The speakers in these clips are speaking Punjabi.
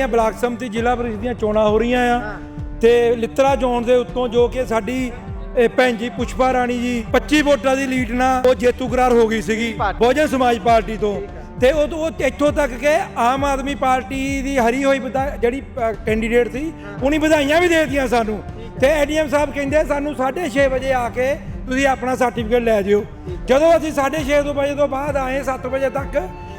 ਜਿਹੜੀਆਂ ਬਲਾਕ ਸੰਮਤੀ ਜ਼ਿਲ੍ਹਾ ਪ੍ਰੀਸ਼ਦ ਦੀਆਂ ਚੋਣਾਂ ਹੋ ਰਹੀਆਂ ਆ। ਤੇ ਲਿੱਤਰਾ ਜ਼ੋਨ ਦੇ ਉੱਤੋਂ ਜੋ ਕਿ ਸਾਡੀ ਇਹ ਭੈਣ ਜੀ ਪੁਸ਼ਪਾ ਰਾਣੀ ਜੀ 25 ਵੋਟਾਂ ਦੀ ਲੀਡ ਨਾਲ ਉਹ ਜੇਤੂ ਕਰਾਰ ਹੋ ਗਈ ਸੀਗੀ ਬਹੁਜਨ ਸਮਾਜ ਪਾਰਟੀ ਤੋਂ। ਤੇ ਉਹ ਉਹ ਇੱਥੋਂ ਤੱਕ ਕਿ ਆਮ ਆਦਮੀ ਪਾਰਟੀ ਦੀ ਹਰੀ ਹੋਈ ਜਿਹੜੀ ਕੈਂਡੀਡੇਟ ਸੀ ਉਹਨੇ ਵਧਾਈਆਂ ਵੀ ਦੇ ਦਿੱਤੀਆਂ ਸਾਨੂੰ। ਤੇ ਐਡੀਐਮ ਸਾਹਿਬ ਕਹਿੰਦੇ ਸਾਨੂੰ 6:30 ਵਜੇ ਆ ਕੇ ਤੁਸੀਂ ਆਪਣਾ ਸਰਟੀਫਿਕੇਟ ਲੈ ਜਿਓ। ਜਦੋਂ ਅਸੀਂ 6:30 ਵਜੇ ਤੋਂ ਬਾਅਦ ਆਏ 7 ਵਜੇ ਤੱਕ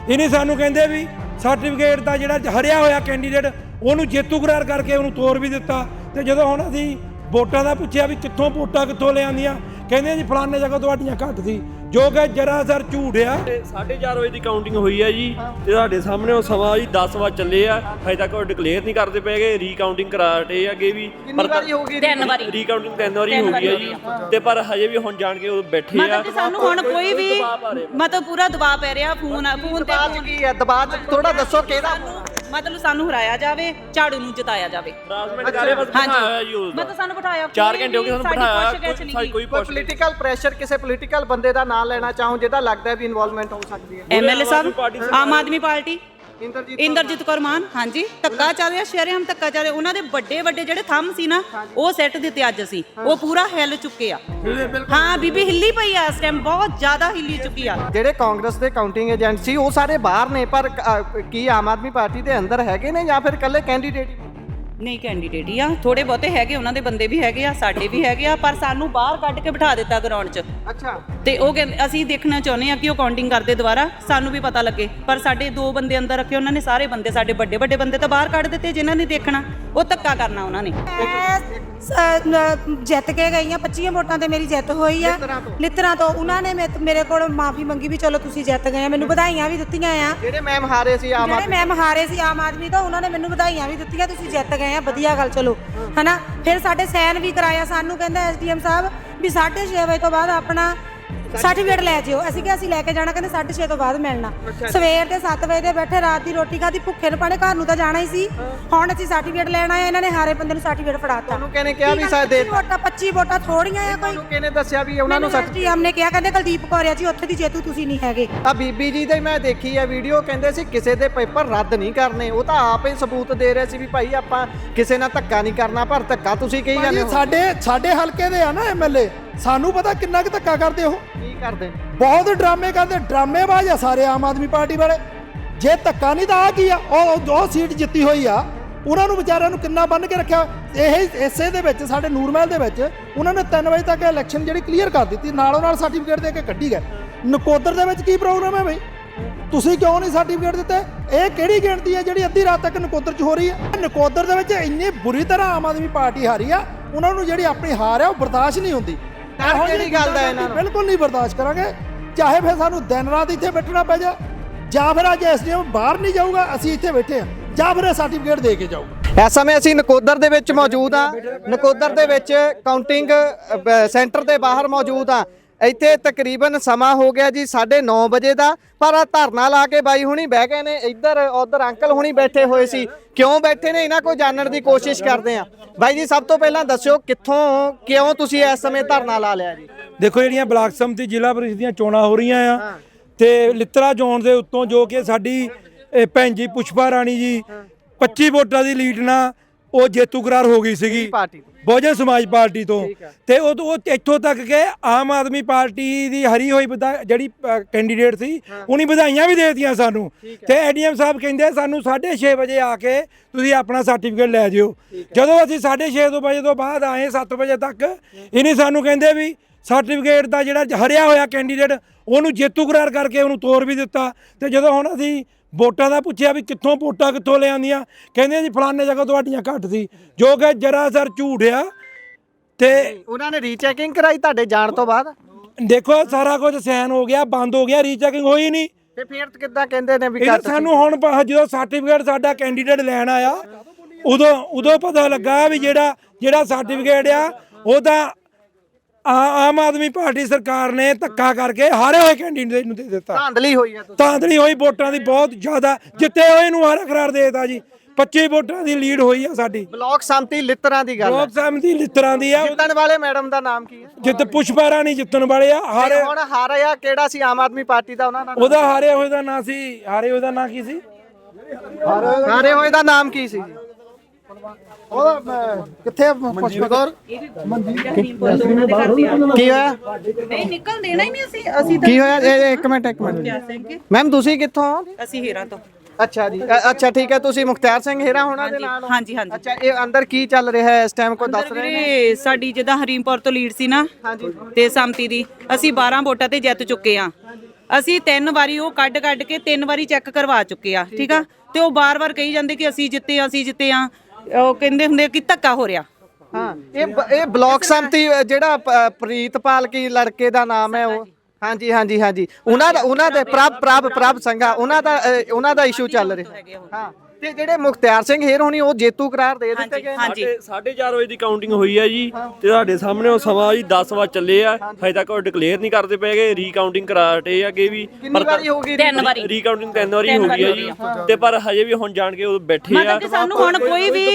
ਇਹਨੇ ਸਾਨੂੰ ਕਹਿੰਦੇ ਵੀ ਸਰਟੀਫਿਕੇਟ ਦਾ ਜਿਹੜਾ ਹਰਿਆ ਹੋਇਆ ਕੈਂਡੀਡੇਟ, ਉਹਨੂੰ ਜੇਤੂ ਕਰਾਰ ਕਰਕੇ ਉਹਨੂੰ ਤੋਰ ਵੀ ਦਿੱਤਾ। ਤੇ ਜਦੋਂ ਹੁਣ ਅਸੀਂ ਵੋਟਾਂ ਦਾ ਪੁੱਛਿਆ ਵੀ ਕਿੱਥੋਂ ਵੋਟਾਂ ਕਿੱਥੋਂ ਲਿਆਂਦੀਆਂ ਕਹਿੰਦੇ ਜੀ ਫਲਾਣੇ ਜਗ੍ਹਾ ਤੁਹਾਡੀਆਂ ਘੱਟ ਸੀ। ਜੋ ਕਿ ਜਰਾ ਸਰ ਝੂਠ ਆ। 4:30 ਵਜੇ ਦੀ ਕਾਊਂਟਿੰਗ ਹੋਈ ਹੈ ਜੀ। ਤੇ ਤੁਹਾਡੇ ਸਾਹਮਣੇ ਉਹ ਸਮਾਂ ਜੀ 10 ਵਜੇ ਚੱਲੇ ਆ। ਹਜੇ ਤੱਕ ਉਹ ਡਿਕਲੇਅਰ ਨਹੀਂ ਕਰਦੇ ਪਏਗੇ ਰੀਕਾਊਂਟਿੰਗ ਕਰਾਟੇ ਅੱਗੇ ਵੀ। ਕਿੰਨੀ ਵਾਰੀ ਹੋ ਗਈ ਤਿੰਨ ਵਾਰੀ। ਰੀਕਾਊਂਟਿੰਗ ਤਿੰਨ ਵਾਰੀ ਹੋ ਗਈ ਹੈ ਜੀ ਤੇ ਪਰ ਹਜੇ ਵੀ ਹੁਣ ਜਾਣ ਕੇ ਉਹ ਬੈਠੇ ਆ। ਮਤਲਬ ਕਿ ਸਾਨੂੰ ਹੁਣ ਕੋਈ ਵੀ ਮਤਲਬ ਪੂਰਾ ਦਬਾਅ ਪੈ ਰਿਹਾ ਫੋਨ ਫੋਨ ਤੇ ਦਬਾਅ ਚ ਕੀ ਹੈ ਦਬਾਅ ਚ ਥੋੜਾ ਦੱਸੋ ਕਿਹਦਾ ਮਤਲਬ ਸਾਨੂੰ ਹਰਾਇਆ ਜਾਵੇ ਝਾੜੂ ਨੂੰ ਜਿਤਾਇਆ ਜਾਵੇ। ਹਰਾਸਮੈਂਟ ਕਰ ਰਹੇ ਬਸ ਬਿਠਾਇਆ ਜੀ ਉਸ ਮਤਲਬ ਸਾਨੂੰ ਬਿਠਾਇਆ। 4 ਘੰਟੇ ਹੋ ਗਏ ਸਾਨੂੰ ਬਿਠਾਇਆ ਕੋਈ। ਕੋਈ ਪੋਲੀਟੀਕਲ ਪ੍ਰੈਸ਼ਰ ਕਿਸੇ ਪੋਲੀਟੀਕਲ ਬੰਦੇ ਦਾ ਨਾਮ ਲੈਣਾ ਚਾਹੋ ਜਿਹਦਾ ਲੱਗਦਾ ਵੀ ਇਨਵੋਲਵਮੈਂਟ ਹੋ ਸਕਦੀ ਹੈ। ਐਮਐਲਏ ਸਾਹਿਬ ਆਮ ਆਦਮੀ ਪਾਰਟੀ। ਇੰਦਰਜੀਤ ਕੌਰ ਮਾਨ ਹਾਂਜੀ ਧੱਕਾ ਚੱਲ ਰਿਹਾ ਸ਼ਰੇਆਮ ਧੱਕਾ ਚੱਲ ਰਿਹਾ। ਉਹਨਾਂ ਦੇ ਵੱਡੇ ਵੱਡੇ ਜਿਹੜੇ ਥੰਮ ਸੀ ਨਾ ਉਹ ਸੈੱਟ ਦਿੱਤੇ ਅੱਜ ਅਸੀਂ। ਉਹ ਪੂਰਾ ਹਿੱਲ ਚੁੱਕੇ ਆ। ਹਾਂ ਬੀਬੀ ਹਿੱਲੀ ਪਈ ਆ ਇਸ ਟਾਈਮ ਬਹੁਤ ਜ਼ਿਆਦਾ ਹਿੱਲੀ ਚੁੱਕੀ ਆ। ਜਿਹੜੇ ਕਾਂਗਰਸ ਦੇ ਕਾਊਂਟਿੰਗ ਏਜੰਟ ਸੀ ਉਹ ਸਾਰੇ ਬਾਹਰ ਨੇ ਪਰ ਕੀ ਆਮ ਆਦਮੀ ਪਾਰਟੀ ਦੇ ਅੰਦਰ ਹੈਗੇ ਨੇ ਜਾਂ ਫਿਰ ਇਕੱਲੇ ਕੈਂਡੀਡੇਟ? ਨਹੀਂ ਕੈਂਡੀਡੇਟ ਹੀ ਆ। ਥੋੜੇ ਬਹੁਤੇ ਹੈਗੇ ਉਹਨਾਂ ਦੇ ਬੰਦੇ ਵੀ ਹੈਗੇ ਆ ਸਾਡੇ ਵੀ ਹੈਗੇ ਆ ਪਰ ਸਾਨੂੰ ਬਾਹਰ ਕੱਢ ਕੇ ਬਿਠਾ ਦਿੱਤਾ ਗਰਾਊਂਡ 'ਚ। ਅੱਛਾ। ਤੇ ਉਹ ਕਹਿੰਦੇ ਅਸੀਂ ਦੇਖਣਾ ਚਾਹੁੰਦੇ ਆ ਕਿ ਉਹ ਕਾਊਂਟਿੰਗ ਕਰਦੇ ਦੁਬਾਰਾ ਸਾਨੂੰ ਵੀ ਪਤਾ ਲੱਗੇ। ਪਰ ਸਾਡੇ ਦੋ ਬੰਦੇ ਅੰਦਰ ਰੱਖੇ ਉਹਨਾਂ ਨੇ ਸਾਰੇ ਬੰਦੇ ਸਾਡੇ ਵੱਡੇ ਵੱਡੇ ਬੰਦੇ ਤਾਂ ਬਾਹਰ ਕੱਢ ਦਿੱਤੇ ਜਿਨ੍ਹਾਂ ਨੇ ਦੇਖਣਾ। ਉਹ ਧੱਕਾ ਕਰਨਾ ਉਹਨਾਂ ਨੇ। ਜਿੱਤ ਕੇ ਗਈ ਆ 25 ਵੋਟਾਂ ਤੇ ਮੇਰੀ ਜਿੱਤ ਹੋਈ ਆ। ਲਿੱਤਰਾਂ ਤੋਂ? ਉਹਨਾਂ ਨੇ ਮੇਰੇ ਕੋਲ ਮਾਫੀ ਮੰਗੀ ਵੀ ਚਲੋ ਤੁਸੀਂ ਜਿੱਤ ਗਏ ਆ। ਮੈਨੂੰ ਵਧਾਈਆਂ ਵੀ ਦਿੱਤੀਆਂ ਆ। ਜਿਹੜੇ ਮੈਮ ਹਾਰੇ ਸੀ ਆਮ ਜਿਹੜੇ ਆਦਮੀ। ਮੈਂ ਹਾਰੇ ਸੀ ਆਮ ਆਦਮੀ ਤੋਂ ਉਹਨਾਂ ਨੇ ਮੈਨੂੰ ਵਧਾਈਆਂ ਵੀ ਦਿੱਤੀਆਂ ਤੁਸੀਂ ਜਿੱਤ ਗਏ ਆ। ਵਧੀਆ ਗੱਲ ਚਲੋ। ਹਨਾ? ਫਿਰ ਸਾਡੇ ਸਾਈਨ ਵੀ ਕਰਾਇਆ ਸਾਨੂੰ ਕਹਿੰਦਾ ਐਸਡੀਐਮ ਸਾਹਿਬ ਵੀ 6:30 ਵਜੇ ਤੋਂ ਬਾਅਦ ਆਪਣਾ ਸਰਟੀਫਿਕੇਟ ਲੈ ਜਿਓ। ਅਸੀਂ ਕਿਹਾ ਅਸੀਂ ਲੈ ਕੇ ਜਾਣਾ ਕਹਿੰਦੇ 6:30 ਤੋਂ ਬਾਅਦ ਮਿਲਣਾ। ਸਵੇਰ ਦੇ 7 ਵਜੇ ਦੇ ਬੈਠੇ ਰਾਤ ਦੀ ਰੋਟੀ ਖਾਦੀ ਭੁੱਖੇ ਨੇ ਪਾਣੇ ਘਰ ਨੂੰ ਤਾਂ ਜਾਣਾ ਹੀ ਸੀ। ਹੁਣ ਅਸੀਂ ਸਰਟੀਫਿਕੇਟ ਲੈਣ ਆਏ ਇਹਨਾਂ ਨੇ ਹਾਰੇ ਬੰਦੇ ਨੂੰ ਸਰਟੀਫਿਕੇਟ ਫੜਾਤਾ ਉਹਨੂੰ ਕਹਿੰਦੇ ਕਿਹਾ ਵੀ 25 ਵੋਟਾਂ 25 ਵੋਟਾਂ ਥੋੜੀਆਂ ਆ ਕੋਈ? ਉਹਨੂੰ ਕਿਹਨੇ ਦੱਸਿਆ ਵੀ ਉਹਨਾਂ ਨੂੰ ਸੱਚ ਹਮਨੇ ਕਿਹਾ ਕਹਿੰਦੇ ਕੁਲਦੀਪ ਕੌਰਿਆ ਜੀ ਉੱਥੇ ਦੀ ਜੇਤੂ ਤੁਸੀਂ ਨਹੀਂ ਹੈਗੇ। ਆ ਬੀਬੀ ਜੀ ਦੇ ਮੈਂ ਦੇਖੀ ਆ ਵੀਡੀਓ ਕਹਿੰਦੇ ਸੀ ਕਿਸੇ ਦੇ ਪੇਪਰ ਰੱਦ ਨਹੀਂ ਕਰਨੇ। ਉਹ ਤਾਂ ਆਪ ਹੀ ਸਬੂਤ ਦੇ ਰਹੇ ਸੀ ਵੀ ਭਾਈ ਆਪਾਂ ਕਿਸੇ ਨਾਲ ਧੱਕਾ ਨਹੀਂ ਕਰਨਾ ਪਰ ਧੱਕਾ ਤੁਸੀਂ ਕਹੀ ਜਾਂਦੇ ਹੋ। ਸਾਡੇ ਸਾਡੇ ਹਲਕੇ ਦੇ ਆ ਨਾ ਐਮਐਲਏ ਸਾਨੂੰ ਪਤਾ ਕਿੰਨਾ ਕੁ ਧੱਕਾ ਕਰਦੇ ਉਹ? ਕੀ ਕਰਦੇ? ਬਹੁਤ ਡਰਾਮੇ ਕਰਦੇ ਡਰਾਮੇਬਾਜ਼ ਆ ਸਾਰੇ ਆਮ ਆਦਮੀ ਪਾਰਟੀ ਵਾਲੇ। ਜੇ ਧੱਕਾ ਨਹੀਂ ਤਾਂ ਆ ਕੀ ਆ? ਉਹ ਉਹ ਸੀਟ ਜਿੱਤੀ ਹੋਈ ਆ। ਉਹਨਾਂ ਨੂੰ ਵਿਚਾਰਿਆਂ ਨੂੰ ਕਿੰਨਾ ਬੰਨ ਕੇ ਰੱਖਿਆ? ਇਹ ਇਸੇ ਦੇ ਵਿੱਚ ਸਾਡੇ ਨੂਰਮਹਿਲ ਦੇ ਵਿੱਚ ਉਹਨਾਂ ਨੇ 3 ਵਜੇ ਤੱਕ ਇਲੈਕਸ਼ਨ ਜਿਹੜੀ ਕਲੀਅਰ ਕਰ ਦਿੱਤੀ ਨਾਲੋਂ ਨਾਲ ਸਰਟੀਫਿਕੇਟ ਦੇ ਕੇ ਕੱਢੀ ਗਏ। ਨਕੋਦਰ ਦੇ ਵਿੱਚ ਕੀ ਪ੍ਰੋਗਰਾਮ ਹੈ ਬਈ? ਤੁਸੀਂ ਕਿਉਂ ਨਹੀਂ ਸਰਟੀਫਿਕੇਟ ਦਿੱਤੇ? ਇਹ ਕਿਹੜੀ ਗਿਣਤੀ ਹੈ ਜਿਹੜੀ ਅੱਧੀ ਰਾਤ ਤੱਕ ਨਕੋਦਰ 'ਚ ਹੋ ਰਹੀ ਹੈ? ਨਕੋਦਰ ਦੇ ਵਿੱਚ ਇੰਨੀ ਬੁਰੀ ਤਰ੍ਹਾਂ ਆਮ ਆਦਮੀ ਪਾਰਟੀ ਹਾਰੀ ਆ ਉਹਨਾਂ ਨੂੰ ਜਿਹੜੀ ਆਪਣੀ ਹਾਰ ਹੈ ਉਹ ਬਰਦਾਸ਼ਤ ਨਹੀਂ ਹੁੰਦੀ। ਇਹੋ ਜਿਹੀ ਕਿਹੜੀ ਗੱਲ ਦਾ ਇਹਨਾਂ ਨੂੰ? ਬਿਲਕੁਲ ਨਹੀਂ ਬਰਦਾਸ਼ਤ ਕਰਾਂਗੇ। ਚਾਹੇ ਫਿਰ ਸਾਨੂੰ ਦਿਨ ਰਾਤ ਇੱਥੇ ਬੈਠਣਾ ਪੈ ਜਾ ਜਾਂ ਫਿਰ ਅੱਜ ਐਸਡੀਐਮ ਬਾਹਰ ਨਹੀਂ ਜਾਊਗਾ ਅਸੀਂ ਇੱਥੇ ਬੈਠੇ ਆ ਜਾਂ ਫਿਰ ਸਰਟੀਫਿਕੇਟ ਦੇ ਕੇ ਜਾਊਗਾ। ਇਸ ਸਮੇਂ ਅਸੀਂ ਨਕੋਦਰ ਦੇ ਵਿੱਚ ਮੌਜੂਦ ਆ ਨਕੋਦਰ ਦੇ ਵਿੱਚ ਕਾਊਂਟਿੰਗ ਸੈਂਟਰ ਦੇ ਬਾਹਰ ਮੌਜੂਦ ਆ ਇੱਥੇ ਤਕਰੀਬਨ ਸਮਾਂ ਹੋ ਗਿਆ ਜੀ 9:30 ਵਜੇ ਦਾ ਪਰ ਆ ਧਰਨਾ ਲਾ ਕੇ ਬਾਈ ਹੁਣੀ ਬਹਿ ਗਏ ਨੇ ਇੱਧਰ ਉਧਰ ਅੰਕਲ ਹੁਣੀ ਬੈਠੇ ਹੋਏ ਸੀ। ਕਿਉਂ ਬੈਠੇ ਨੇ? ਇਹਨਾਂ ਕੋਲ ਜਾਣਨ ਦੀ ਕੋਸ਼ਿਸ਼ ਕਰਦੇ ਆ। ਬਾਈ ਜੀ ਸਭ ਤੋਂ ਪਹਿਲਾਂ ਦੱਸਿਓ ਕਿੱਥੋਂ ਕਿਉਂ ਤੁਸੀਂ ਇਸ ਸਮੇਂ ਧਰਨਾ ਲਾ ਲਿਆ ਜੀ? ਦੇਖੋ ਜਿਹੜੀਆਂ ਬਲਾਕ ਸੰਮਤੀ ਜ਼ਿਲ੍ਹਾ ਪ੍ਰੀਸ਼ਦ ਦੀਆਂ ਚੋਣਾਂ ਹੋ ਰਹੀਆਂ ਆ ਤੇ ਲਿੱਤਰਾ ਜ਼ੋਨ ਦੇ ਉੱਤੋਂ ਜੋ ਕਿ ਸਾਡੀ ਭੈਣ ਜੀ ਪੁਸ਼ਪਾ ਰਾਣੀ ਜੀ 25 ਵੋਟਾਂ ਦੀ ਲੀਡ ਨਾਲ ਉਹ ਜੇਤੂ ਕਰਾਰ ਹੋ ਗਈ ਸੀਗੀ। ਪਾਰਟੀ। ਬਹੁਜਨ ਸਮਾਜ ਪਾਰਟੀ ਤੋਂ। ਤੇ ਉਹ ਉਹ ਇੱਥੋਂ ਤੱਕ ਕਿ ਆਮ ਆਦਮੀ ਪਾਰਟੀ ਦੀ ਹਰੀ ਹੋਈ ਜਿਹੜੀ ਕੈਂਡੀਡੇਟ ਸੀ ਉਹਨੇ ਵਧਾਈਆਂ ਵੀ ਦੇ ਦਿੱਤੀਆਂ ਸਾਨੂੰ। ਤੇ ਐਡੀਐਮ ਸਾਹਿਬ ਕਹਿੰਦੇ ਸਾਨੂੰ 6:30 ਵਜੇ ਆ ਕੇ ਤੁਸੀਂ ਆਪਣਾ ਸਰਟੀਫਿਕੇਟ ਲੈ ਜਿਓ। ਜਦੋਂ ਅਸੀਂ 6:30 ਵਜੇ ਤੋਂ ਬਾਅਦ ਆਏ 7 ਵਜੇ ਤੱਕ ਇਹਨੇ ਸਾਨੂੰ ਕਹਿੰਦੇ ਵੀ ਸਰਟੀਫਿਕੇਟ ਦਾ ਜਿਹੜਾ ਹਰਿਆ ਹੋਇਆ ਕੈਂਡੀਡੇਟ ਉਹਨੂੰ ਜੇਤੂ ਕਰਾਰ ਕਰਕੇ ਉਹਨੂੰ ਤੋਰ ਵੀ ਦਿੱਤਾ। ਤੇ ਜਦੋਂ ਹੁਣ ਅਸੀਂ ਵੋਟਾਂ ਦਾ ਪੁੱਛਿਆ ਵੀ ਕਿੱਥੋਂ ਵੋਟਾਂ ਕਿੱਥੋਂ ਲਿਆਂਦੀਆਂ ਕਹਿੰਦੇ ਜੀ ਫਲਾਣੇ ਜਗ੍ਹਾ ਤੁਹਾਡੀਆਂ ਘੱਟ ਸੀ। ਜੋ ਕਿ ਜਰਾ ਸਰ ਝੂਠ ਆ। ਤੇ ਉਹਨਾਂ ਨੇ ਰੀਚੈਕਿੰਗ ਕਰਾਈ ਤੁਹਾਡੇ ਜਾਣ ਤੋਂ ਬਾਅਦ? ਦੇਖੋ ਸਾਰਾ ਕੁਝ ਸਾਈਨ ਹੋ ਗਿਆ ਬੰਦ ਹੋ ਗਿਆ ਰੀਚੈਕਿੰਗ ਹੋਈ ਨਹੀਂ। ਤੇ ਫਿਰ ਕਿੱਦਾਂ ਕਹਿੰਦੇ ਨੇ ਵੀ ਇਹ ਘੱਟ? ਸਾਨੂੰ ਹੁਣ ਪ- ਜਦੋਂ ਸਰਟੀਫਿਕੇਟ ਸਾਡਾ ਕੈਂਡੀਡੇਟ ਲੈਣ ਆਇਆ ਉਦੋਂ ਉਦੋਂ ਪਤਾ ਲੱਗਾ ਵੀ ਜਿਹੜਾ ਜਿਹੜਾ ਸਰਟੀਫਿਕੇਟ ਆ ਉਹ ਤਾਂ ਆ- ਆਮ ਆਦਮੀ ਪਾਰਟੀ ਸਰਕਾਰ ਨੇ ਧੱਕਾ ਕਰਕੇ ਹਾਰੇ ਹੋਏ ਕੈਂਡੀਡੇਟ ਨੂੰ ਦੇ ਦਿੱਤਾ। ਧਾਂਦਲੀ ਹੋਈ ਆ ਤੁਸੀਂ। ਤਾਂਦਲੀ ਹੋਈ ਵੋਟਾਂ ਦੀ ਬਹੁਤ ਜ਼ਿਆਦਾ ਜਿੱਤੇ ਹੋਏ ਨੂੰ ਹਾਰਾ ਕਰਾਰ ਦੇ ਦਿੱਤਾ ਜੀ। 25 ਵੋਟਾਂ ਦੀ ਲੀਡ ਹੋਈ ਆ ਸਾਡੀ। ਬਲਾਕ ਸੰਮਤੀ ਲਿੱਤਰਾਂ ਦੀ ਗੱਲ ਹੈ ਲੋਕ ਲਿੱਤਰਾਂ ਦੀ ਆ। ਜਿੱਤਣ ਵਾਲੇ ਮੈਡਮ ਦਾ ਨਾਮ ਕੀ ਹੈ ਜਿੱਤ ਪੁਸ਼ਪਾ ਰਾਣੀ ਜਿੱਤਣ ਵਾਲੇ ਆ ਹਾਰੇ ਤੇ ਹੁਣ ਹਾਰਿਆ ਕਿਹੜਾ ਸੀ ਆਮ ਆਦਮੀ ਪਾਰਟੀ ਦਾ? ਉਹਨਾਂ ਦਾ? ਉਹਦਾ ਹਾਰੇ ਹੋਏ ਦਾ ਨਾਂ ਸੀ ਹਾਰੇ ਹੋਏ ਦਾ ਨਾਂ ਕੀ ਸੀ? ਹਾਰੇ ਹੋਏ ਦਾ ਨਾਮ ਕੀ ਸੀ? ਜੀ ਉਹਦਾ ਅਹ, ਕਿੱਥੇ ਪੁਸ਼ਪਕੌਰ ਕੀ ਹੋਇਆ? ਨਹੀਂ ਨਿਕਲ ਦੇਣਾ ਹੀ ਨਹੀਂ ਅਸੀਂ। ਅਸੀਂ ਕੀ ਹੋਇਆ? ਇਹ- ਇਹ ਇੱਕ ਮਿੰਟ ਇੱਕ ਮਿੰਟ। ਮੈਮ ਤੁਸੀਂ ਕਿੱਥੋਂ ਅਸੀਂ ਹੀਰਾ ਤੋਂ। ਅੱਛਾ ਜੀ। ਅੱਛਾ ਠੀਕ ਹੈ। ਤੁਸੀਂ ਮੁਖਤਿਆਰ ਸਿੰਘ ਹੀਰਾ ਹੋਣਾ ਦੇ ਨਾਲ? ਹਾਂਜੀ ਹਾਂਜੀ। ਅੱਛਾ ਇਹ ਅੰਦਰ ਕੀ ਚੱਲ ਰਿਹਾ ਹੈ? ਇਸ ਟਾਈਮ ਕੋਈ ਦੱਸ ਰਹੇ ਨੇ? ਸਾਡੀ ਜਿੱਦਾਂ ਹਰੀਮਪੁਰ ਤੋਂ ਲੀਡ ਸੀ ਨਾ ਹਾਂਜੀ। ਤੇ ਸੰਮਤੀ ਦੀ ਅਸੀਂ 12 ਵੋਟਾਂ ਤੇ ਜਿੱਤ ਚੁੱਕੇ ਆ ਅਸੀਂ ਤਿੰਨ ਵਾਰੀ ਉਹ ਕੱਢ ਕੱਢ ਕੇ ਤਿੰਨ ਵਾਰੀ ਚੈੱਕ ਕਰਵਾ ਚੁੱਕੇ ਆ ਠੀਕ ਆ? ਤੇ ਉਹ ਬਾਰ-ਬਾਰ ਕਹੀ ਜਾਂਦੇ ਕਿ ਅਸੀਂ ਜਿੱਤੇ ਆ ਅਸੀਂ ਜਿੱਤੇ ਆ ਉਹ ਕਹਿੰਦੇ ਹੁੰਦੇ ਕਿ ਧੱਕਾ ਹੋ ਰਿਹਾ। ਹਾਂ ਇਹ ਬ- ਇਹ ਬਲਾਕ ਸੰਮਤੀ ਜਿਹੜਾ ਪ- ਪ੍ਰੀਤਪਾਲ ਕੀ ਲੜਕੇ ਦਾ ਨਾਮ ਹੈ ਉਹ? ਹਾਂਜੀ ਹਾਂਜੀ ਹਾਂਜੀ। ਉਹਨਾਂ ਦਾ ਉਹਨਾਂ ਦੇ ਪ੍ਰਭ ਪ੍ਰਭ ਪ੍ਰਭ ਸੰਘਾ ਉਹਨਾਂ ਦਾ ਅ, ਉਹਨਾਂ ਦਾ ਇਸ਼ੂ ਚੱਲ ਰਿਹਾ। ਹਾਂ। ਤੇ ਜਿਹੜੇ ਮੁਖਤਿਆਰ ਸਿੰਘ ਹੇਰ ਹੋਣੀ ਉਹ ਜੇਤੂ ਕਰਾਰ ਦੇ ਦਿੱਤੇ ਗਏ। ਹਾਂਜੀ। ਸਾਡੇ 4 ਵਜੇ ਦੀ ਕਾਊਂਟਿੰਗ ਹੋਈ ਹੈ ਜੀ ਤੇ ਤੁਹਾਡੇ ਸਾਹਮਣੇ ਉਹ ਸਮਾਂ ਜੀ 10 ਵਜੇ ਚੱਲੇ ਆ। ਹਜੇ। ਤੱਕ ਉਹ ਡਿਕਲੇਅਰ ਨਹੀਂ ਕਰਦੇ ਪੈਗੇ ਰੀਕਾਊਂਟਿੰਗ ਕਰਾ ਹਟੇ ਆ ਕਿ ਵੀ। ਕਿੰਨੀ ਵਾਰੀ ਹੋ ਗਈ? ਤਿੰਨ ਵਾਰੀ। ਰੀਕਾਊਂਟਿੰਗ ਤਿੰਨ ਵਾਰੀ ਹੋ ਗਈ ਹੈ ਜੀ ਤੇ ਪਰ ਹਜੇ ਵੀ ਹੁਣ ਜਾਣ ਕੇ ਉਹ ਬੈਠੇ ਆ। ਮਤਲਬ ਕਿ ਸਾਨੂੰ ਹੁਣ ਕੋਈ ਵੀ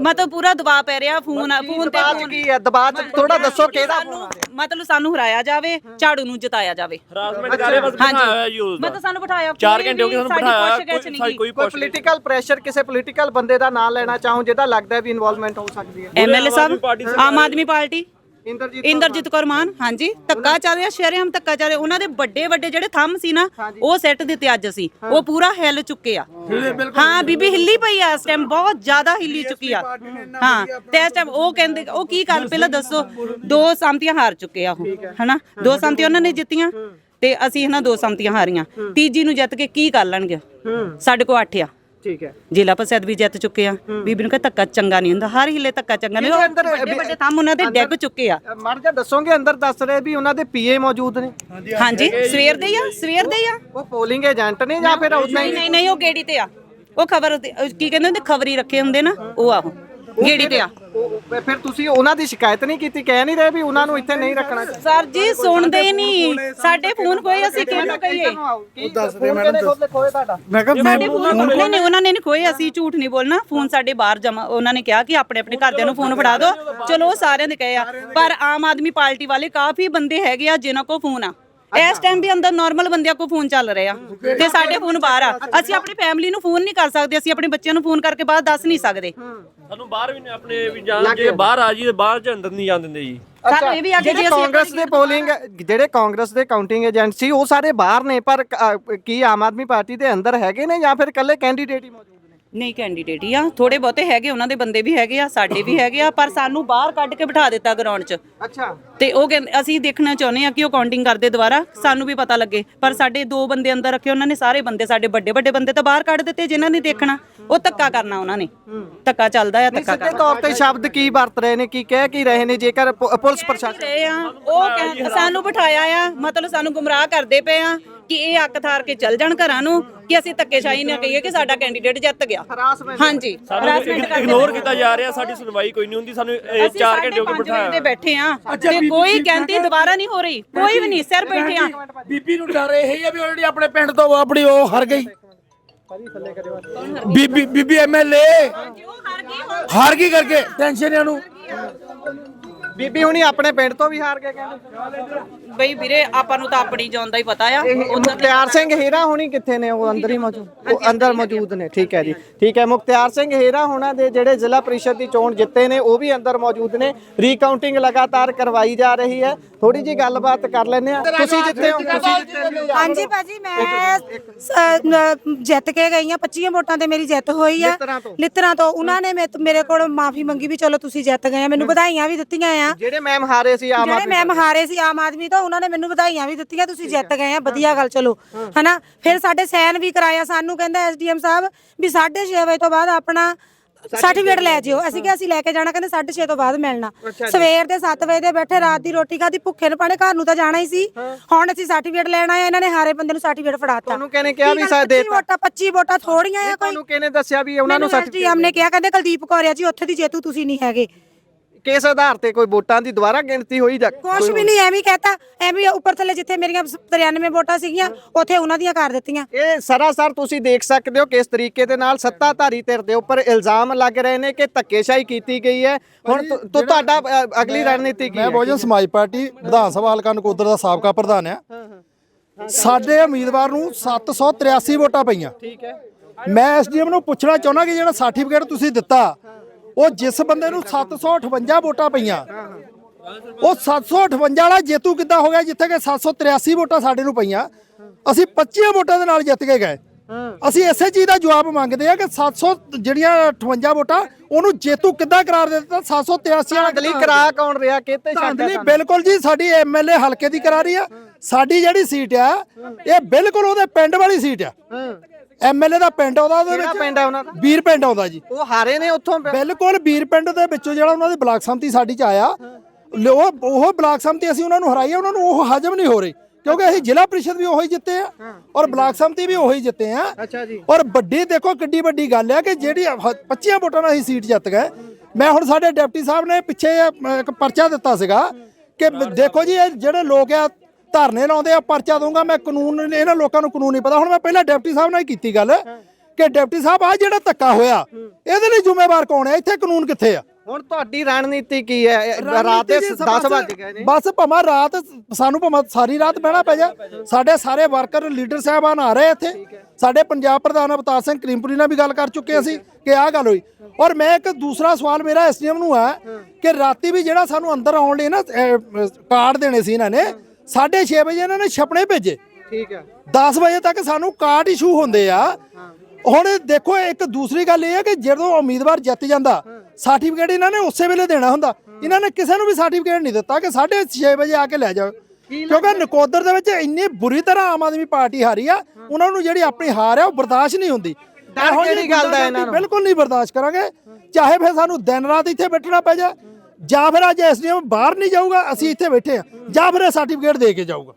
ਮਤਲਬ ਪੂਰਾ ਦਬਾਅ ਪੈ ਰਿਹਾ ਫੋਨ ਫੋਨ ਤੇ ਫੋਨ। ਕੀ ਹੈ ਦਬਾਅ ਥੋੜਾ ਦੱਸੋ ਕਿਹਦਾ ਸਾਨੂੰ ਮਤਲਬ ਸਾਨੂੰ ਹਰਾਇਆ ਜਾਵੇ ਝਾੜੂ ਨੂੰ ਜਿਤਾਇਆ ਜਾਵੇ। ਹਰਾਸਮੈਂਟ ਕਰ ਰਹੇ ਬਸ ਬਿਠਾਇਆ ਜੀ ਮਤਲਬ ਸਾਨੂੰ ਬਿਠਾਇਆ 4 ਘੰਟੇ ਹੋ ਗਏ ਸਾਨੂੰ ਬਿਠਾਇਆ ਕੋਈ ਪੋਲੀਟੀਕਲ ਪ੍ਰੈਸ਼ਰ ਕਿਸੇ ਪੋਲੀਟੀਕਲ ਬੰਦੇ ਦਾ ਨਾਂ ਲੈਣਾ ਚਾਹੂੰ ਜਿਹਦਾ ਲੱਗਦਾ ਹੈ ਵੀ ਇਨਵੋਲਵਮੈਂਟ ਹੋ ਸਕਦੀ ਹੈ। ਐਮਐਲਏ ਸਾਹਿਬ ਆਮ ਆਦਮੀ ਪਾਰਟੀ? ਇੰਦਰਜੀਤ ਇੰਦਰਜੀਤ ਕੌਰ ਮਾਨ ਹਾਂਜੀ। ਧੱਕਾ ਚੱਲ ਰਿਹਾ ਸ਼ਰੇਆਮ ਧੱਕਾ ਚੱਲ ਰਿਹਾ। ਉਹਨਾਂ ਦੇ ਵੱਡੇ ਵੱਡੇ ਜਿਹੜੇ ਥੰਮ ਸੀ ਨਾ ਉਹ ਸੈੱਟ ਦਿੱਤੇ ਅੱਜ ਅਸੀਂ। ਉਹ ਪੂਰਾ ਹਿੱਲ ਚੁੱਕੇ ਆ। ਹਾਂ ਬੀਬੀ ਹਿੱਲੀ ਪਈ ਆ ਇਸ ਟਾਈਮ ਬਹੁਤ ਜ਼ਿਆਦਾ ਹਿੱਲੀ ਚੁੱਕੀ ਆ। ਹਾਂ ਤੇ ਇਸ ਟਾਈਮ ਉਹ ਕਹਿੰਦੇ ਉਹ ਕੀ ਕਰ ਪਹਿਲਾਂ ਦੱਸੋ ਦੋ ਸੰਮਤੀਆਂ ਹਾਰ ਚੁੱਕੇ ਆ ਉਹ ਹਨਾ? ਦੋ ਸੰਮਤੀਆਂ ਉਹਨਾਂ ਨੇ ਜਿੱਤੀਆਂ ਤੇ ਅਸੀਂ ਇਹਨਾਂ ਦੋ ਸੰਮਤੀਆਂ ਹਾਰੀਆਂ। ਤੀਜੀ ਨੂੰ ਜਿੱਤ ਕੇ ਕੀ ਕਰ ਲੈਣਗੇ? ਸਾਡੇ ਕੋਲ 8 ਆ। ਠੀਕ ਹੈ। ਜ਼ਿਲ੍ਹਾ ਵੀ ਜਿੱਤ ਚੁੱਕੇ ਆ। ਬੀਬੀ ਨੂੰ ਕਹ ਧੱਕਾ ਚੰਗਾ ਨਹੀਂ ਹੁੰਦਾ ਹਰ ਹਿੱਲੇ ਧੱਕਾ ਚੰਗਾ ਨਹੀਂ ਅੰਦਰ ਵੱਡੇ ਵੱਡੇ ਥੰਮ ਉਹਨਾਂ ਦੇ ਡਿੱਗ ਚੁੱਕੇ ਆ। ਮਰ ਜਾ ਦੱਸੋਗੇ ਅੰਦਰ ਦੱਸ ਰਹੇ ਵੀ ਉਹਨਾਂ ਦੇ ਪੀਏ ਮੌਜੂਦ ਨੇ? ਹਾਂਜੀ ਸਵੇਰ ਦੇ ਆ ਸਵੇਰ ਦੇ ਆ। ਉਹ ਪੋਲਿੰਗ ਏਜੰਟ ਨੇ ਜਾਂ ਫਿਰ ਉਦਾਂ ਨਹੀਂ ਹੀ? ਨਹੀਂ ਨਹੀਂ ਉਹ ਗੇੜੀ ਤੇ ਆ। ਉਹ ਖਬਰ ਕੀ ਕਹਿੰਦੇ ਹੁੰਦੇ ਖਬਰੀ ਰੱਖੇ ਹੁੰਦੇ ਨਾ ਉਹ ਆ ਉਹ ਗੇੜੀ ਤੇ ਆ ਉਹ- ਫਿਰ ਤੁਸੀਂ ਉਹਨਾਂ ਦੀ ਸ਼ਿਕਾਇਤ ਨਹੀਂ ਕੀਤੀ ਕਹਿ ਨਹੀਂ ਰਹੇ ਵੀ ਉਹਨਾਂ ਨੂੰ ਇੱਥੇ ਨਹੀਂ ਰੱਖਣਾ ਸਰ ਜੀ ਸੁਣਦੇ ਹੀ ਨਹੀਂ। ਸਾਡੇ ਫੋਨ ਕੋਈ ਅਸੀਂ ਕਿਹਨੂੰ ਕਹੀਏ? ਕੀ ਦੱਸਦੇ ਮੈਡਮ ਖੋਏ ਤੁਹਾਡਾ ਮੈਂ ਕਿਹਾ ਸਾਡੇ ਫੋਨ ਨਹੀਂ ਨਹੀਂ ਉਹਨਾਂ ਨੇ ਨਹੀਂ ਖੋਏ ਅਸੀਂ ਝੂਠ ਨਹੀਂ ਬੋਲਣਾ। ਫੋਨ ਸਾਡੇ ਬਾਹਰ ਜਮਾ ਉਹਨਾਂ ਨੇ ਕਿਹਾ ਕਿ ਆਪਣੇ ਆਪਣੇ ਘਰਦਿਆਂ ਨੂੰ ਫੋਨ ਫੜਾ ਦਿਓ। ਚਲੋ ਉਹ ਸਾਰਿਆਂ ਦੇ ਕਹੇ ਆ। ਪਰ ਆਮ ਆਦਮੀ ਪਾਰਟੀ ਵਾਲੇ ਕਾਫੀ ਬੰਦੇ ਹੈਗੇ ਆ ਜਿਨ੍ਹਾਂ ਕੋਲ ਫੋਨ ਆ। ਇਸ ਟਾਈਮ ਵੀ ਅੰਦਰ ਨਾਰਮਲ ਬੰਦਿਆਂ ਕੋਲ ਫੋਨ ਚੱਲ ਰਿਹਾ ਤੇ ਸਾਡੇ ਫੋਨ ਬਾਹਰ ਆ। ਅਸੀਂ ਆਪਣੀ ਫੈਮਿਲੀ ਨੂੰ ਫੋਨ ਨਹੀਂ ਕਰ ਸਕਦੇ। ਅਸੀਂ ਆਪਣੇ ਬੱਚਿਆਂ ਨੂੰ ਫੋਨ ਕਰਕੇ ਬਾਹਰ ਦੱਸ ਨਹੀਂ ਸਕਦੇ। ਸਾਨੂੰ ਬਾਹਰ ਵੀ ਨਹੀਂ ਆਪਣੇ ਵੀ ਜਾਣ ਜੇ ਬਾਹਰ ਆ ਜੀ ਤੇ ਬਾਹਰ ਚ ਅੰਦਰ ਨਹੀਂ ਜਾਣ ਦਿੰਦੇ ਜੀ। ਸਾਨੂੰ ਇਹ ਵੀ ਆ ਕਿ ਜਿਹੜੇ ਕਾਂਗਰਸ ਦੇ ਪੋਲਿੰਗ ਜਿਹੜੇ ਕਾਂਗਰਸ ਦੇ ਕਾਊਂਟਿੰਗ ਏਜੰਟ ਸੀ ਉਹ ਸਾਰੇ ਬਾਹਰ ਨੇ ਪਰ ਅ, ਕੀ ਆਮ ਆਦਮੀ ਪਾਰਟੀ ਦੇ ਅੰਦਰ ਹੈਗੇ ਨੇ ਜਾਂ ਫਿਰ ਇਕੱਲੇ ਕੈਂਡੀਡੇਟ ਹੀ ਮੌਜੂਦ ਨਹੀਂ ਕੈਂਡੀਡੇਟ ਹੀ ਆ। ਥੋੜੇ ਬਹੁਤੇ ਹੈਗੇ ਉਹਨਾਂ ਦੇ ਬੰਦੇ ਵੀ ਹੈਗੇ ਆ ਸਾਡੇ ਵੀ ਹੈਗੇ ਆ ਪਰ ਸਾਨੂੰ ਬਾਹਰ ਕੱਢ ਕੇ ਬਿਠਾ ਦਿੱਤਾ ਗਰਾਊਂਡ 'ਚ। ਅੱਛਾ। ਤੇ ਉਹ ਕਹਿੰਦੇ ਅਸੀਂ ਦੇਖਣਾ ਚਾਹੁੰਦੇ ਆ ਕਿ ਉਹ ਕਾਊਂਟਿੰਗ ਕਰਦੇ ਦੁਬਾਰਾ ਸਾਨੂੰ ਵੀ ਪਤਾ ਲੱਗੇ। ਪਰ ਸਾਡੇ ਦੋ ਬੰਦੇ ਅੰਦਰ ਰੱਖੇ ਉਹਨਾਂ ਨੇ ਸਾਰੇ ਬੰਦੇ ਸਾਡੇ ਵੱਡੇ ਵੱਡੇ ਬੰਦੇ ਤਾਂ ਬਾਹਰ ਕੱਢ ਦਿੱਤੇ ਜਿਨ੍ਹਾਂ ਨੇ ਦੇਖਣਾ। ਉਹ ਧੱਕਾ ਕਰਨਾ ਉਹਨਾਂ ਨੇ। ਧੱਕਾ ਚੱਲਦਾ ਆ ਧੱਕਾ ਸਿੱਧੇ ਤੌਰ ਤੇ ਸ਼ਬਦ ਕੀ ਵਰਤ ਰਹੇ ਨੇ ਕੀ ਕਹਿ ਕੀ ਰਹੇ ਨੇ ਜੇਕਰ ਪੁਲਿਸ ਪ੍ਰਸ਼ਾਸਨ ਰਹੇ ਆ ਉਹ ਕਹਿ- ਸਾਨੂੰ ਬਿਠਾਇਆ ਆ ਮਤਲਬ ਸਾਨੂੰ ਗੁੰਮਰਾਹ ਕਰਦੇ ਪਏ ਆ। ਕਿ ਇਹ ਅੱਕ ਥਾਰ ਕੇ ਚੱਲ ਜਾਣ ਘਰਾਂ ਨੂੰ ਕਿ ਅਸੀਂ ਧੱਕੇਸ਼ਾਹੀ ਨਾ ਕਹੀਏ ਕਿ ਸਾਡਾ ਕੈਂਡੀਡੇਟ ਜਿੱਤ ਗਿਆ। ਹਾਂਜੀ। ਕਰਦੇ ਇਗਨੋਰ ਕੀਤਾ ਜਾ ਰਿਹਾ ਸਾਡੀ ਸੁਣਵਾਈ ਕੋਈ ਨਹੀਂ ਹੁੰਦੀ ਸਾਨੂੰ ਅਸੀਂ 4 ਘੰਟੇ ਹੋ ਗਏ ਬਿਠਾਇਆ। ਬੈਠੇ ਆ ਤੇ ਕੋਈ ਕਹਿੰਦੀ ਦੁਬਾਰਾ ਨਹੀਂ ਹੋ ਰਹੀ ਕੋਈ ਵੀ ਨਹੀਂ ਸਿਰ ਬੈਠੇ ਆ ਬੀਬੀ ਨੂੰ ਡਰ ਇਹ ਹੀ ਆ ਵੀ ਆਲਰੇਡੀ ਆਪਣੇ ਪਿੰਡ ਤੋਂ ਆਪਣੀ ਉਹ ਹਾਰ ਗਈ। ਬੀਬੀ ਬੀਬੀ ਐਮਐਲਏ ਹਾਰ ਗਈ ਕਰਕੇ ਟੈਨਸ਼ਨ ਇਹਨਾਂ ਨੂੰ ਬੀਬੀ ਹੁਣੀ ਆਪਣੇ ਪਿੰਡ ਤੋਂ ਵੀ ਹਾਰ ਗਏ ਕਹਿੰਦੇ। ਬਈ ਵੀਰੇ ਆਪਾਂ ਨੂੰ ਤਾਂ ਆਪਣੀ ਜਾਨ ਦਾ ਹੀ ਪਤਾ ਆ। ਇਹ ਮੁਖਤਿਆਰ ਸਿੰਘ ਹੀਰਾ ਹੋਣੀ ਕਿੱਥੇ ਨੇ? ਉਹ ਅੰਦਰ ਹੀ ਮੌਜੂਦ ਉਹ ਅੰਦਰ ਮੌਜੂਦ ਨੇ। ਠੀਕ ਹੈ ਜੀ। ਠੀਕ ਹੈ ਮੁਖਤਿਆਰ ਸਿੰਘ ਹੀਰਾ ਹੋਣਾ ਦੇ ਜਿਹੜੇ ਜ਼ਿਲ੍ਹਾ ਪ੍ਰੀਸ਼ਦ ਦੀ ਚੋਣ ਜਿੱਤੇ ਨੇ ਉਹ ਵੀ ਅੰਦਰ ਮੌਜੂਦ ਨੇ। ਰੀਕਾਊਂਟਿੰਗ ਲਗਾਤਾਰ ਕਰਵਾਈ ਜਾ ਰਹੀ ਹੈ। ਥੋੜੀ ਜੀ ਗੱਲਬਾਤ ਕਰ ਲੈਂਦੇ ਆ ਤੁਸੀਂ ਜਿੱਤੇ ਹੋ। ਤੁਸੀਂ ਜਿੱਤੇ ਹੋ। ਹਾਂਜੀ ਭਾਜੀ ਮੈਂ ਸ- ਜਿੱਤ ਕੇ ਗਈ ਆ 25 ਵੋਟਾਂ ਤੇ ਮੇਰੀ ਜਿੱਤ ਹੋਈ ਆ। ਲਿੱਤਰਾਂ ਤੋਂ? ਲਿੱਤਰਾਂ ਤੋਂ। ਉਹਨਾਂ ਨੇ ਮੇਰੇ- ਮੇਰੇ ਕੋਲ ਮਾਫੀ ਮੰਗੀ ਵੀ ਚਲੋ ਤੁਸੀਂ ਜਿੱਤ ਗਏ ਆ। ਮੈਨੂੰ ਵਧਾਈਆਂ ਵੀ ਦਿੱਤੀਆਂ ਆ। ਜਿਹੜੇ ਮੈਮ ਹਾਰੇ ਸੀ ਆਮ ਜਿਹੜੇ ਮੈਮ ਹਾਰੇ ਸੀ। ਆਮ ਆਦਮੀ ਤੋਂ ਉਹਨਾਂ ਨੇ ਮੈਨੂੰ ਵਧਾਈਆਂ ਵੀ ਦਿੱਤੀਆਂ ਤੁਸੀਂ ਜਿੱਤ ਗਏ ਆ ਵਧੀਆ ਗੱਲ ਚਲੋ। ਹਨਾ? ਫਿਰ ਸਾਡੇ ਸਾਈਨ ਵੀ ਕਰਾਇਆ ਸਾਨੂੰ ਕਹਿੰਦਾ ਐਸਡੀਐਮ ਸਾਹਿਬ ਵੀ 6:30 ਵਜੇ ਤੋਂ ਬਾਅਦ ਆਪਣਾ ਸਰਟੀਫਿਕੇਟ ਲੈ ਜਿਓ। ਅਸੀਂ ਕਿਹਾ ਅਸੀਂ ਲੈ ਕੇ ਜਾਣਾ ਕਹਿੰਦੇ 6:30 ਤੋਂ ਬਾਅਦ ਮਿਲਣਾ। ਸਵੇਰ ਦੇ 7 ਵਜੇ ਦੇ ਬੈਠੇ ਰਾਤ ਦੀ ਰੋਟੀ ਖਾਦੀ ਭੁੱਖੇ ਨੇ ਪਾਣੇ ਘਰ ਨੂੰ ਤਾਂ ਜਾਣਾ ਹੀ ਸੀ। ਹੁਣ ਅਸੀਂ ਸਰਟੀਫਿਕੇਟ ਲੈਣ ਆਏ ਇਹਨਾਂ ਨੇ ਹਾਰੇ ਬੰਦੇ ਨੂੰ ਸਰਟੀਫਿਕੇਟ ਫੜਾਤਾ। ਤੁਹਾਨੂੰ ਕਿਹਨੇ ਕਿਹਾ ਵੀ ਸਾ ਦੇ 25 ਵੋਟਾਂ 25 ਵੋਟਾਂ ਥੋੜੀਆਂ ਆ ਕੋਈ? ਤੁਹਾਨੂੰ ਕਿਹਨੇ ਦੱਸਿਆ ਵੀ ਉਹਨਾਂ ਨੂੰ ਮੈਨੂੰ ਐਸਡੀਐਮ ਨੇ ਕਿਹਾ ਕਹਿੰਦੇ ਕੁਲਦੀਪ ਕੌਰਿਆ ਜੀ ਉੱਥੇ ਦੀ ਜੇਤੂ ਤੁਸੀਂ ਨਹੀਂ ਹੈਗੇ। ਕਿਸ ਆਧਾਰ ਤੇ ਕੋਈ ਵੋਟਾਂ ਦੀ ਦੁਬਾਰਾ ਗਿਣਤੀ ਹੋਈ ਜਾਂ ਕੁਛ ਵੀ ਨਹੀਂ ਐਵੇਂ ਕਹਤਾ ਐਵੇਂ ਉੱਪਰ ਥੱਲੇ ਜਿੱਥੇ ਮੇਰੀਆਂ 93 ਵੋਟਾਂ ਸੀਗੀਆਂ ਉੱਥੇ ਉਹਨਾਂ ਦੀਆਂ ਕਰ ਦਿੱਤੀਆਂ। ਇਹ ਸਰਾਸਰ ਤੁਸੀਂ ਦੇਖ ਸਕਦੇ ਹੋ ਕਿਸ ਤਰੀਕੇ ਦੇ ਨਾਲ ਸੱਤਾਧਾਰੀ ਧਿਰ ਦੇ ਉੱਪਰ ਇਲਜ਼ਾਮ ਲੱਗ ਰਹੇ ਨੇ ਕਿ ਧੱਕੇਸ਼ਾਹੀ ਕੀਤੀ ਗਈ ਹੈ। ਹੁਣ ਤੁ- ਤੁ- ਤੁਹਾਡਾ ਅ, ਅਗਲੀ ਰਣਨੀਤੀ ਕੀ ਮੈਂ ਹੈ? ਬਹੁਜਨ ਸਮਾਜ ਪਾਰਟੀ ਵਿਧਾਨ ਸਭਾ ਹਲਕਾ ਨਕੋਦਰ ਦਾ ਸਾਬਕਾ ਪ੍ਰਧਾਨ ਆ। ਸਾਡੇ ਉਮੀਦਵਾਰ ਨੂੰ 783 ਵੋਟਾਂ ਪਈਆਂ। ਠੀਕ ਹੈ। ਮੈਂ ਐਸਡੀਐਮ ਨੂੰ ਪੁੱਛਣਾ ਚਾਹੁੰਦਾ ਕਿ ਜਿਹੜਾ ਸਰਟੀਫਿਕੇਟ ਤੁਸੀਂ ਦਿੱਤਾ ਉਹ ਜਿਸ ਬੰਦੇ ਨੂੰ 758 ਵੋਟਾਂ ਪਈਆਂ ਉਹ 758 ਵਾਲਾ ਜੇਤੂ ਕਿੱਦਾਂ ਹੋ ਗਿਆ ਜਿੱਥੇ ਕਿ 783 ਵੋਟਾਂ ਸਾਡੇ ਨੂੰ ਪਈਆਂ? ਅਸੀਂ 25 ਵੋਟਾਂ ਦੇ ਨਾਲ ਜਿੱਤ ਕੇ ਗਏ। ਅਸੀਂ ਇਸੇ ਚੀਜ਼ ਦਾ ਜਵਾਬ ਮੰਗਦੇ ਆ ਕਿ 700 ਜਿਹੜੀਆਂ 58 ਵੋਟਾਂ ਉਹਨੂੰ ਜੇਤੂ ਕਿੱਦਾਂ ਕਰਾਰ ਦੇ ਦਿੱਤਾ? 783 ਵਾਲਾ ਧਾਂਦਲੀ ਕਰਾ ਕੌਣ ਰਿਹਾ? ਕਿਤੇ ਧਾਂਦਲੀ ਬਿਲਕੁਲ ਜੀ ਸਾਡੀ ਐਮਐਲਏ ਹਲਕੇ ਦੀ ਕਰਾ ਰਹੀ ਆ। ਸਾਡੀ ਜਿਹੜੀ ਸੀਟ ਆ ਇਹ ਬਿਲਕੁਲ ਉਹਦੇ ਪਿੰਡ ਵਾਲੀ ਸੀਟ ਆ। ਐਮਐਲਏ ਦਾ ਪਿੰਡ ਆਉਂਦਾ ਉਹਦੇ ਕਿਹੜਾ ਵਿੱਚ? ਪਿੰਡ ਹੈ ਉਹਨਾਂ ਦਾ? ਵੀਰ ਪਿੰਡ ਆਉਂਦਾ ਜੀ। ਉਹ ਹਾਰੇ ਨੇ ਉੱਥੋਂ ਬਿਲਕੁਲ ਵੀਰ ਪਿੰਡ ਦੇ ਵਿੱਚੋਂ ਜਿਹੜਾ ਉਹਨਾਂ ਦੀ ਬਲਾਕ ਸੰਮਤੀ ਸਾਡੀ ਚ ਆਇਆ ਲ- ਉਹ ਉਹ ਬਲਾਕ ਸੰਮਤੀ ਅਸੀਂ ਉਹਨਾਂ ਨੂੰ ਹਰਾਈ ਆ ਉਹਨਾਂ ਨੂੰ ਉਹ ਹਜਮ ਨਹੀਂ ਹੋ ਰਹੀ। ਕਿਉਂਕਿ ਅਸੀਂ ਜ਼ਿਲ੍ਹਾ ਪ੍ਰੀਸ਼ਦ ਵੀ ਉਹੀ ਜਿੱਤੇ ਆ ਔਰ ਬਲਾਕ ਸੰਮਤੀ ਵੀ ਉਹੀ ਜਿੱਤੇ ਆ। ਅੱਛਾ ਜੀ। ਔਰ ਵੱਡੀ ਦੇਖੋ ਕਿੱਡੀ ਵੱਡੀ ਗੱਲ ਹੈ ਕਿ ਜਿਹੜੀ ਹ- 25 ਵੋਟਾਂ ਨਾਲ ਅਸੀਂ ਸੀਟ ਜਿੱਤ ਗਏ। ਮੈਂ ਹੁਣ ਸਾਡੇ ਡਿਪਟੀ ਸਾਹਿਬ ਨੇ ਪਿੱਛੇ ਇੱਕ ਪਰਚਾ ਦਿੱਤਾ ਸੀਗਾ ਕਿ ਬ- ਦੇਖੋ ਜੀ ਇਹ ਜਿਹੜੇ ਲੋਕ ਆ ਧਰਨੇ ਲਾਉਂਦੇ ਆ ਪਰਚਾ ਦਊਂਗਾ ਮੈਂ ਕਾਨੂੰਨ ਇਹਨਾਂ ਲੋਕਾਂ ਨੂੰ ਕਾਨੂੰਨ ਨਹੀਂ ਪਤਾ। ਹੁਣ ਮੈਂ ਪਹਿਲਾਂ ਡਿਪਟੀ ਸਾਹਿਬ ਨਾਲ ਕੀਤੀ ਗੱਲ ਕਿ ਡਿਪਟੀ ਸਾਹਿਬ ਆ ਜਿਹੜਾ ਧੱਕਾ ਹੋਇਆ ਇਹਦੇ ਲਈ ਜ਼ਿੰਮੇਵਾਰ ਕੌਣ ਹੈ? ਇੱਥੇ ਕਾਨੂੰਨ ਕਿੱਥੇ ਆ? ਹੁਣ ਤੁਹਾਡੀ ਰਣਨੀਤੀ ਕੀ ਹੈ? ਰਾਤ ਦੇ 10 ਵਜ ਗਏ ਨੇ। ਬਸ ਭਾਵੇਂ ਰਾਤ ਸਾਨੂੰ ਭਾਵੇਂ ਸਾਰੀ ਰਾਤ ਬਹਿਣਾ ਪੈ ਜਾ। ਸਾਡੇ ਸਾਰੇ ਵਰਕਰ ਲੀਡਰ ਸਾਹਿਬਾਨ ਆ ਰਹੇ ਇੱਥੇ। ਸਾਡੇ ਪੰਜਾਬ ਪ੍ਰਧਾਨ ਅਵਤਾਰ ਸਿੰਘ ਕਰੀਮਪੁਰੀ ਨਾਲ ਵੀ ਗੱਲ ਕਰ ਚੁੱਕੇ ਅਸੀਂ ਕਿ ਆਹ ਗੱਲ ਹੋਈ। ਔਰ ਮੈਂ ਇੱਕ ਦੂਸਰਾ ਸਵਾਲ ਮੇਰਾ ਐਸਡੀਐਮ ਨੂੰ ਹੈ ਕਿ ਰਾਤੀ ਵੀ ਜਿਹੜਾ ਸਾਨੂੰ ਅੰਦਰ ਆਉਣ ਲਈ ਨਾ ਕਾਰਡ ਦੇਣੇ ਸੀ ਇਹਨਾਂ ਨੇ 6:30 ਵਜੇ ਇਹਨਾਂ ਨੇ ਛਪਣੇ ਭੇਜੇ। ਠੀਕ ਹੈ। 10 ਵਜੇ ਤੱਕ ਸਾਨੂੰ ਕਾਰਡ ਇਸ਼ੂ ਹੁੰਦੇ ਆ। ਹੁਣ ਦੇਖੋ ਇੱਕ ਦੂਸਰੀ ਗੱਲ ਇਹ ਹੈ ਕਿ ਜਦੋਂ ਉਮੀਦਵਾਰ ਜਿੱਤ ਜਾਂਦਾ ਸਰਟੀਫਿਕੇਟ ਇਹਨਾਂ ਨੇ ਉਸੇ ਵੇਲੇ ਦੇਣਾ ਹੁੰਦਾ। ਇਹਨਾਂ ਨੇ ਕਿਸੇ ਨੂੰ ਵੀ ਸਰਟੀਫਿਕੇਟ ਨਹੀਂ ਦਿੱਤਾ ਕਿ 6:30 ਵਜੇ ਆ ਕੇ ਲੈ ਜਾਓ। ਕਿਉਂਕਿ ਨਕੋਦਰ ਦੇ ਵਿੱਚ ਇੰਨੀ ਬੁਰੀ ਤਰ੍ਹਾਂ ਆਮ ਆਦਮੀ ਪਾਰਟੀ ਹਾਰੀ ਆ ਉਹਨਾਂ ਨੂੰ ਜਿਹੜੀ ਆਪਣੀ ਹਾਰ ਆ ਉਹ ਬਰਦਾਸ਼ਤ ਨਹੀਂ ਹੁੰਦੀ। ਇਹੋ ਜਿਹੀ ਗੱਲ ਦਾ ਇਹਨਾਂ ਨੂੰ? ਬਿਲਕੁਲ ਨਹੀਂ ਬਰਦਾਸ਼ਤ ਕਰਾਂਗੇ। ਚਾਹੇ ਫਿਰ ਸਾਨੂੰ ਦਿਨ ਰਾਤ ਇੱਥੇ ਬੈਠਣਾ ਪੈ ਜਾ ਜਾਂ ਫਿਰ ਅੱਜ ਐਸਡੀਐਮ ਬਾਹਰ ਨਹੀਂ ਜਾਊਗਾ ਅਸੀਂ ਇੱਥੇ ਬੈਠੇ ਆ ਜਾਂ ਫਿਰ ਇਹ ਸਰਟੀਫਿਕੇਟ ਦੇ ਕੇ ਜਾਊਗਾ।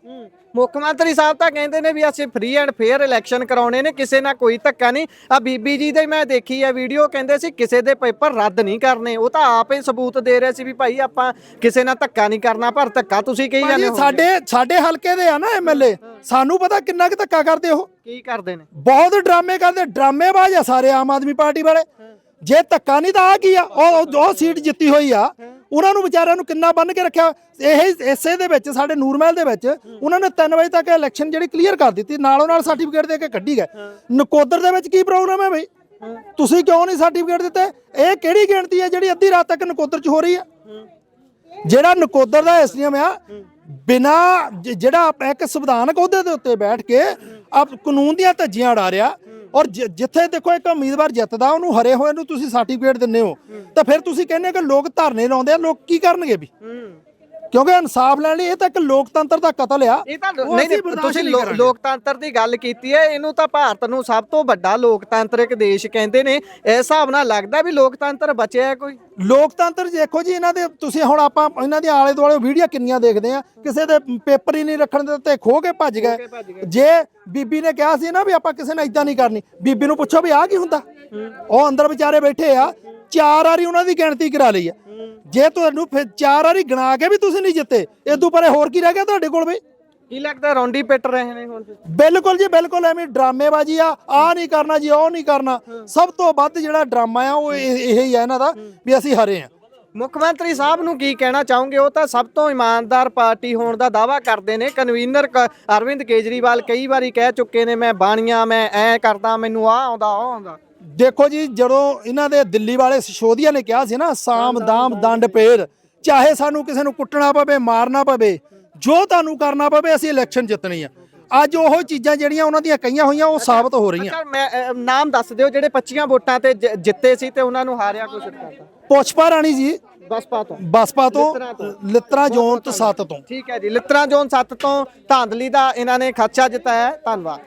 ਮੁੱਖ ਮੰਤਰੀ ਸਾਹਿਬ ਤਾਂ ਕਹਿੰਦੇ ਨੇ ਵੀ ਅਸੀਂ ਫ੍ਰੀ ਐਂਡ ਫੇਅਰ ਇਲੈਕਸ਼ਨ ਕਰਾਉਣੇ ਨੇ ਕਿਸੇ ਨਾਲ ਕੋਈ ਧੱਕਾ ਨਹੀਂ। ਆ ਬੀਬੀ ਜੀ ਦੇ ਮੈਂ ਦੇਖੀ ਆ ਵੀਡੀਓ ਕਹਿੰਦੇ ਸੀ ਕਿਸੇ ਦੇ ਪੇਪਰ ਰੱਦ ਨਹੀਂ ਕਰਨੇ। ਉਹ ਤਾਂ ਆਪ ਹੀ ਸਬੂਤ ਦੇ ਰਹੇ ਸੀ ਵੀ ਭਾਈ ਆਪਾਂ ਕਿਸੇ ਨਾਲ ਧੱਕਾ ਨਹੀਂ ਕਰਨਾ ਪਰ ਧੱਕਾ ਤੁਸੀਂ ਕਹੀ ਜਾਂਦੇ ਹੋ। ਸਾਡੇ ਸਾਡੇ ਹਲਕੇ ਦੇ ਆ ਨਾ ਐਮਐਲਏ ਸਾਨੂੰ ਪਤਾ ਕਿੰਨਾ ਕੁ ਧੱਕਾ ਕਰਦੇ ਉਹ। ਕੀ ਕਰਦੇ ਨੇ? ਬਹੁਤ ਡਰਾਮੇ ਕਰਦੇ ਡਰਾਮੇਬਾਜ਼ ਆ ਸਾਰੇ ਆਮ ਆਦਮੀ ਪਾਰਟੀ ਵਾਲੇ। ਜੇ ਧੱਕਾ ਨਹੀਂ ਤਾਂ ਆ ਕੀ ਆ? ਉਹ ਉਹ ਸੀਟ ਜਿੱਤੀ ਹੋਈ ਆ। ਉਹਨਾਂ ਨੂੰ ਵਿਚਾਰਿਆਂ ਨੂੰ ਕਿੰਨਾ ਬੰਨ ਕੇ ਰੱਖਿਆ? ਇਹ ਇਸੇ ਦੇ ਵਿੱਚ, ਸਾਡੇ ਨੂਰਮਹਿਲ ਦੇ ਵਿੱਚ, ਉਹਨਾਂ ਨੇ 3 ਵਜੇ ਤੱਕ ਇਲੈਕਸ਼ਨ ਜਿਹੜੀ ਕਲੀਅਰ ਕਰ ਦਿੱਤੀ, ਨਾਲੋਂ ਨਾਲ ਸਰਟੀਫਿਕੇਟ ਦੇ ਕੇ ਕੱਢੀ ਗਏ। ਨਕੋਦਰ ਦੇ ਵਿੱਚ ਕੀ ਪ੍ਰੋਬਲਮ ਹੈ ਬਈ? ਤੁਸੀਂ ਕਿਉਂ ਨਹੀਂ ਸਰਟੀਫਿਕੇਟ ਦਿੱਤੇ? ਇਹ ਕਿਹੜੀ ਗਿਣਤੀ ਹੈ ਜਿਹੜੀ ਅੱਧੀ ਰਾਤ ਤੱਕ ਨਕੋਦਰ 'ਚ ਹੋ ਰਹੀ ਹੈ? ਜਿਹੜਾ ਨਕੋਦਰ ਦਾ ਐਸਡੀਐਮ ਆ, ਬਿਨਾ ਜਿਹੜਾ ਆਪ- ਇੱਕ ਸੰਵਿਧਾਨਕ ਅਹੁਦੇ ਦੇ ਉੱਤੇ ਬੈਠ ਕੇ ਆਪ ਕਾਨੂੰਨ ਦੀਆਂ ਧੱਜੀਆਂ ਉਡਾ ਰਿਹਾ ਔਰ ਜਿ- ਜਿੱਥੇ ਦੇਖੋ ਇੱਕ ਉਮੀਦਵਾਰ ਜਿੱਤਦਾ, ਉਹਨੂੰ ਹਰੇ ਹੋਏ ਨੂੰ ਤੁਸੀਂ ਸਰਟੀਫਿਕੇਟ ਦਿੰਦੇ ਹੋ, ਤਾਂ ਫਿਰ ਤੁਸੀਂ ਕਹਿੰਦੇ ਹੋ ਕਿ ਲੋਕ ਧਰਨੇ ਲਾਉਂਦੇ ਆ, ਲੋਕ ਕੀ ਕਰਨਗੇ ਵੀ? ਕਿਉਂਕਿ ਇਨਸਾਫ ਲੈਣ ਲਈ ਇਹ ਤਾਂ ਇੱਕ ਲੋਕਤੰਤਰ ਦਾ ਕਤਲ ਆ। ਇਹ ਤਾਂ ਉਹ ਨਹੀਂ ਅਸੀਂ ਨਹੀਂ ਬਰਦਾਸ਼ਤ ਤੁਸੀਂ ਨਹੀਂ ਲੋ- ਕਰਾਂਗੇ। ਲੋਕਤੰਤਰ ਦੀ ਗੱਲ ਕੀਤੀ ਹੈ ਇਹਨੂੰ ਤਾਂ ਭਾਰਤ ਨੂੰ ਸਭ ਤੋਂ ਵੱਡਾ ਲੋਕਤੰਤਰਿਕ ਦੇਸ਼ ਕਹਿੰਦੇ ਨੇ। ਇਸ ਹਿਸਾਬ ਨਾਲ ਲੱਗਦਾ ਵੀ ਲੋਕਤੰਤਰ ਬਚਿਆ ਹੈ ਕੋਈ। ਲੋਕਤੰਤਰ ਦੇਖੋ ਜੀ ਇਹਨਾਂ ਦੇ ਤੁਸੀਂ ਹੁਣ ਆਪਾਂ ਇਹਨਾਂ ਦੇ ਆਲੇ ਦੁਆਲੇ ਵੀਡੀਓ ਕਿੰਨੀਆਂ ਦੇਖਦੇ ਆ। ਕਿਸੇ ਦੇ ਪੇਪਰ ਹੀ ਨਹੀਂ ਰੱਖਣ ਦਿੱਤੇ ਖੋ ਕੇ ਭੱਜ ਗਏ। ਜੇ ਬੀਬੀ ਨੇ ਕਿਹਾ ਸੀ ਨਾ ਵੀ ਆਪਾਂ ਕਿਸੇ ਨਾਲ ਇਦਾਂ ਨਹੀਂ ਕਰਨੀ ਬੀਬੀ ਨੂੰ ਪੁੱਛੋ ਵੀ ਆਹ ਕੀ ਹੁੰਦਾ? ਉਹ ਅੰਦਰ ਵਿਚਾਰੇ ਬੈਠੇ ਆ। ਚਾਰ ਵਾਰੀ ਉਹਨਾਂ ਦੀ ਗਿਣਤੀ ਕਰਾ ਲਈ ਆ ਜੇ ਤੁਹਾਨੂੰ ਫਿਰ ਚਾਰ ਵਾਰੀ ਗਿਣਾ ਕੇ ਵੀ ਤੁਸੀਂ ਨਹੀਂ ਜਿੱਤੇ ਇਦੋਂ ਪਰੇ ਹੋਰ ਕੀ ਰਹਿ ਗਿਆ ਤੁਹਾਡੇ ਕੋਲ ਬਈ? ਕੀ ਲੱਗਦਾ ਰੌਂਡੀ ਪਿੱਟ ਰਹੇ ਨੇ ਹੁਣ? ਬਿਲਕੁਲ ਜੀ ਬਿਲਕੁਲ ਐਵੇਂ ਡਰਾਮੇਬਾਜ਼ੀ ਆ ਆ ਨਹੀਂ ਕਰਨਾ ਜੀ ਉਹ ਨਹੀਂ ਕਰਨਾ। ਸਭ ਤੋਂ ਵੱਧ ਜਿਹੜਾ ਡਰਾਮਾ ਆ ਉਹ ਇਹ ਹੀ ਆ ਇਹਨਾਂ ਦਾ ਵੀ ਅਸੀਂ ਹਰੇ ਆ। ਮੁੱਖ ਮੰਤਰੀ ਸਾਹਿਬ ਨੂੰ ਕੀ ਕਹਿਣਾ ਚਾਹੋਗੇ? ਉਹ ਤਾਂ ਸਭ ਤੋਂ ਇਮਾਨਦਾਰ ਪਾਰਟੀ ਹੋਣ ਦਾ ਦਾਵਾ ਕਰਦੇ ਨੇ। ਕਨਵੀਨਰ ਅਰਵਿੰਦ ਕੇਜਰੀਵਾਲ ਕਈ ਵਾਰੀ ਕਹਿ ਚੁੱਕੇ ਨੇ ਮੈਂ ਬਾਣੀਆਂ ਮੈਂ ਐ ਕਰਦਾ ਮੈਨੂੰ ਆ ਆਉਂਦਾ ਉਹ ਆਉਂਦਾ। ਦੇਖੋ ਜੀ ਜਦੋਂ ਇਹਨਾਂ ਦੇ ਦਿੱਲੀ ਵਾਲੇ ਸਿਸ਼ੋਦੀਆ ਨੇ ਕਿਹਾ ਸੀ ਨਾ ਸਾਮ ਦਾਮ ਦੰਡ ਪੇਰ ਚਾਹੇ ਸਾਨੂੰ ਕਿਸੇ ਨੂੰ ਕੁੱਟਣਾ ਪਵੇ ਮਾਰਨਾ ਪਵੇ ਜੋ ਤੁਹਾਨੂੰ ਕਰਨਾ ਪਵੇ ਅਸੀਂ ਇਲੈਕਸ਼ਨ ਜਿੱਤਣੀ ਆ। ਅੱਜ ਉਹ ਚੀਜ਼ਾਂ ਜਿਹੜੀਆਂ ਉਹਨਾਂ ਦੀਆਂ ਕਹੀਆਂ ਹੋਈਆਂ ਉਹ ਸਾਬਤ ਹੋ ਰਹੀਆਂ। ਅੱਛਾ ਮੈਂ ਨਾਮ ਦੱਸ ਦਿਓ ਜਿਹੜੇ 25 ਵੋਟਾਂ ਤੇ ਜ- ਜਿੱਤੇ ਸੀ ਤੇ ਉਹਨਾਂ ਨੂੰ ਹਾਰਿਆ ਕੁਛ ਕਰਤਾ ਪੁਸ਼ਪਾ ਰਾਣੀ ਜੀ ਬਸਪਾ ਤੋਂ। ਬਸਪਾ ਤੋਂ ਲਿੱਤਰਾ ਤੋਂ। ਲਿੱਤਰਾ ਜ਼ੋਨ ਤੋਂ 7 ਤੋਂ। ਠੀਕ ਹੈ ਜੀ ਲਿਤਰਾ ਜੋਨ 7 ਤੋਂ ਧਾਂਦਲੀ ਦਾ ਇਹਨਾਂ ਨੇ ਖਰਚਾ ਜਿਤਾਇਆ ਹੈ। ਧੰਨਵਾਦ।